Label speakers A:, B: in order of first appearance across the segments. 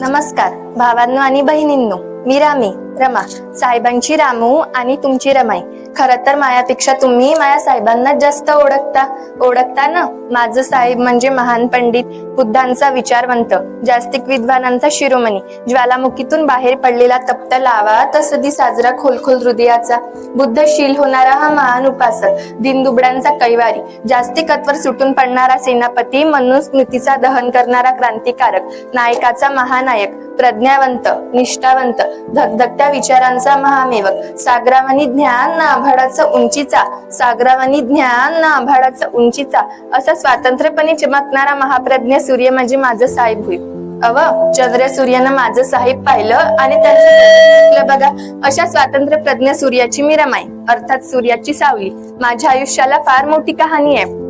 A: नमस्कार भावांनो आणि बहिणींनो मी रामी. रमा साहेबांची रामू आणि तुमची रमाई. खर तर मायापेक्षा तुम्ही माया साहेबांना जास्त ओळखता. ओळखता ना? माझं साहेब म्हणजे महान पंडित बुद्धांचा विचारवंत जास्तिक विद्वानांचा शिरोमणी. ज्वालामुखीतून बाहेर पडलेला तप्त लावा तसदी साजरा खोलखोल हृदयाचा. बुद्धशील होणारा हा महान उपासक दिनदुबड्यांचा कैवारी. जास्तिकत्वर सुटून पडणारा सेनापती मनुस्मृतीचा दहन करणारा क्रांतिकारक नायकाचा महानायक प्रज्ञावंत निष्ठावंत धगधगत्या विचारांचा महामेवक. सागरावानी ज्ञान ना आभाळाचा उंचीचा. सागरावानी ज्ञान ना आभाळाचा उंचीचा. असा स्वातंत्र्यपणे चमकणारा महाप्रज्ञ सूर्य म्हणजे माझं साहेब होईल अव चंद्र सूर्यानं माझं साहेब पाहिलं आणि त्यांचं बघा अशा स्वातंत्र्य प्रज्ञ सूर्याची मी रमाई. अर्थात सूर्याची सावली. माझ्या आयुष्याला फार मोठी कहाणी आहे.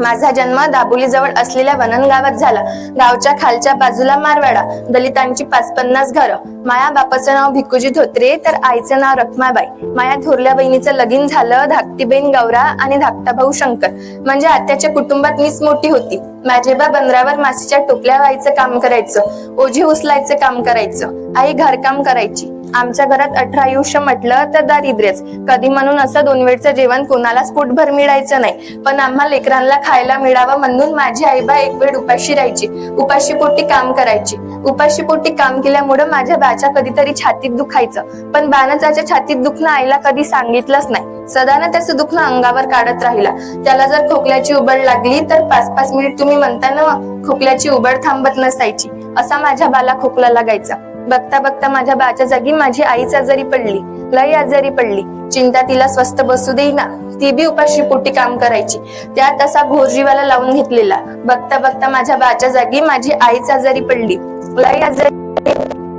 A: माझा जन्म दाबोली जवळ असलेल्या वनन गावात झाला. गावच्या खालच्या बाजूला मारवाडा दलितांची पाच पन्नास घरं. माया बापाचं नाव भिकुजी धोत्रे तर आईचं नाव रखमाबाई. माया थोरल्या बहिणीचं लगीन झालं धाकटी बहीण गौरा आणि धाकटा भाऊ शंकर. म्हणजे आत्याच्या कुटुंबात मीच मोठी होती. माझेबा बंदरावर माशीच्या टोपल्या व्हायचं काम करायचं. ओझी उचलायचं काम करायचं. आई घरकाम करायची. आमच्या घरात अठरा आयुष्य म्हटलं तर दारिद्र्यच कधी म्हणून असं दोन वेळचं जेवण कोणालाच पोटभर मिळायचं नाही. पण आम्हा लेकरांना खायला मिळावं म्हणून माझी आईबा एक वेळ उपाशी राहायची. उपाशी पोटी काम करायची. उपाशी पोटी काम केल्यामुळे माझ्या बाच्या कधीतरी छातीत दुखायचं. पण बानं त्याच्या छातीत दुखणं आईला कधी सांगितलंच नाही. सदानं त्याचं दुखणं अंगावर काढत राहिला. त्याला जर खोकल्याची उबड लागली तर पाच पाच मिनिट तुम्ही म्हणता ना खोकल्याची उबड थांबत नसायची. असा माझ्या बाला खोकला लागायचा. बघता बघता माझ्या बाच्या जागी माझी आईच आजारी पडली. लई आजारी पडली. चिंता तिला स्वस्त बसू देईना. ती बी उपाशी पोटी काम करायची. त्यात असा घोरजीवाला लावून घेतलेला. बघता बघता माझ्या बाच्या जागी माझी आईच आजारी पडली. लई आजारी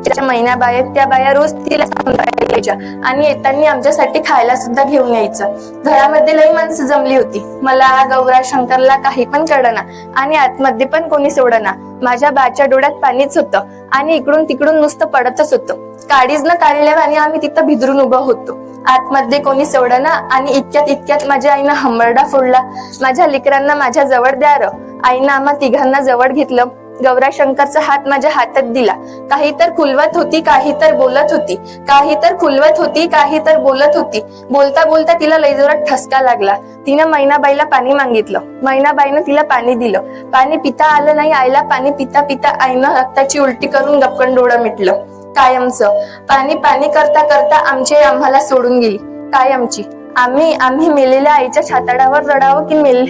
A: त्याच्या महिन्या बाहेर त्या बाया रोज तिला सांभाळायला यायच्या आणि येताना आमच्यासाठी खायला सुद्धा घेऊन यायचं. घरामध्ये लई माणसं जमली होती. मला गौरा शंकरला काही पण कळना. आणि आतमध्ये पण कोणी सोडना. माझ्या बाच्या डोळ्यात पाणीच होतं. आणि इकडून तिकडून नुसतं पडतच होतं. काडीच न आणि आम्ही तिथं भिदरून उभं होतो. आतमध्ये कोणी सोडना आणि इतक्यात इतक्यात माझ्या आईनं हंबरडा फोडला. माझ्या लेकरांना माझ्या जवळ द्या र आईनं आम्हा तिघांना जवळ घेतलं. गौराशंकरचा हात माझ्या हातात दिला. काही तर खुलवत होती काही तर बोलत होती. काही तर खुलवत होती काही तर बोलत होती. बोलता बोलता तिला लयजोरात ठसका लागला. तिनं मैनाबाईला पाणी मागितलं. मैनाबाईनं तिला पाणी दिलं. पाणी पिता आलं नाही आईला पाणी पिता पिता आईनं रक्ताची उलटी करून गपकन डोळं मिटलं. कायमचं. पाणी पाणी करता करता आमची आई आम्हाला सोडून गेली. कायमची. आम्ही आम्ही मेलेल्या आईच्या छाताडावर रडावं की मेल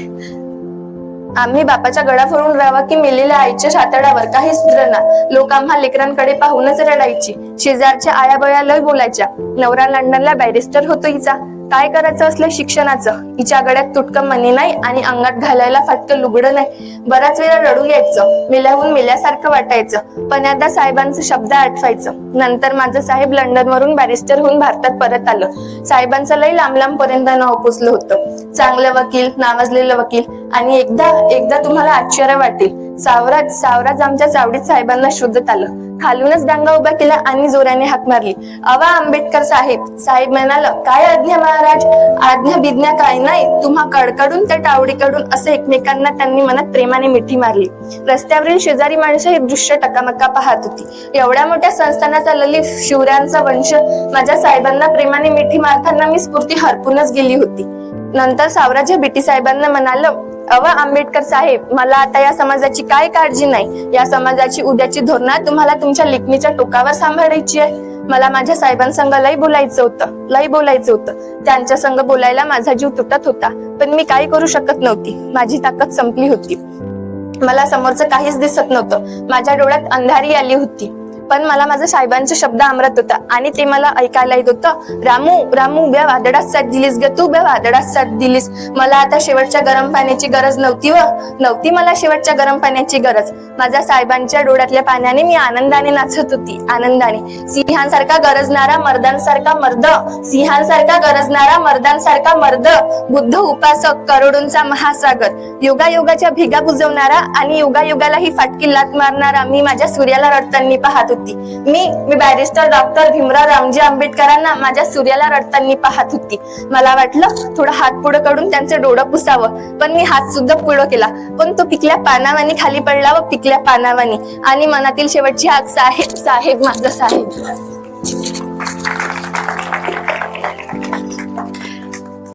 A: आम्ही बापाच्या गळा फोडून राहावा की मेलेल्या आईच्या छातडावर काही सुधरना लोक आम्हा लेकरांकडे पाहूनच रडायची. शेजारच्या आयाबया लय बोलायच्या. नवरा लंडनला बॅरिस्टर होतो हिचा काय करायचं असलं शिक्षणाचं? हिच्या गड्यात तुटकं मनी नाही आणि अंगात घालायला फाटकं लुगडं नाही. बराच वेळा रडू यायचं मेल्याहून मेल्यासारखं वाटायचं पण एकदा साहेबांचं शब्द आठवायचं. नंतर माझं साहेब लंडन वरून बॅरिस्टर होऊन भारतात परत आलं. साहेबांचं लई लांब लांब पर्यंत नाव पोचलं होतं. चांगलं वकील नावाजलेलं वकील आणि एकदा एकदा तुम्हाला आश्चर्य वाटेल. सावराज सावराज आमच्या चावडीत साहेबांना शोधत आलं. खालूनच डांगा उभा केला आणि जोराने हाक मारली. अवा आंबेडकर साहेब साहेब म्हणाल काय आज्ञा महाराज? आज्ञा बिज्ञा काय नाही? तुम्हा कडकडून त्या टावडीकडून असे एकमेकांना त्यांनी मनात प्रेमाने मिठी मारली. रस्त्यावरील शेजारी माणसं हे दृश्य टकामका पाहत होती. एवढ्या मोठ्या संस्थानाचा ललित शिवरायांचा वंश माझ्या साहेबांना प्रेमाने मिठी मारताना मी स्फूर्ती हरपूनच गेली होती. नंतर सावराज्य बिटी साहेबांना म्हणालं अव आंबेडकर साहेब मला आता या समाजाची काय काळजी नाही? या समाजाची उद्याची धोरणा तुम्हाला तुमच्या लेखणीच्या टोकावर सांभाळायची आहे. मला माझ्या साहेबांसंग लई बोलायचं होतं लई बोलायचं होतं. त्यांच्या संग बोलायला माझा जीव तुटत होता पण मी काही करू शकत नव्हती. माझी ताकद संपली होती. मला समोरचं काहीच दिसत नव्हतं. माझ्या डोळ्यात अंधारी आली होती. पण मला माझा साहेबांचा शब्द आमरत होता आणि ते मला ऐकायला येत होतं रामू रामू उभ्या वादळात साथ दिलीस ग तू उभ्या वादळात साथ दिलीस. मला आता शेवटच्या गरम पाण्याची गरज नव्हती व नव्हती मला शेवटच्या गरम पाण्याची गरज. माझ्या साहेबांच्या डोळ्यातल्या पाण्याने मी आनंदाने नाचत होती आनंदाने. सिंहांसारखा गरजणारा मर्दांसारखा मर्द सिंहांसारखा गरजणारा मर्दांसारखा मर्द बुद्ध उपासक करोडोंचा महासागर. युगायुगाच्या भिगा बुजवणारा आणि युगायुगाला ही फाटकी लात मारणारा मी माझ्या सूर्याला रडताना पाहत होती. मी मी बॅरिस्टर डॉक्टर भीमराव रामजी आंबेडकरांना माझ्या सूर्याला रडताना पाहत होती. मला वाटलं थोडं हात पुढं काढून त्यांचं डोळं पुसावं. पण मी हात सुद्धा पुढं केला. पण तो पिकल्या पानावानी खाली पडला व पिकल्या पानावानी. आणि मनातील शेवटची हाक साहेब साहेब माझा साहेब.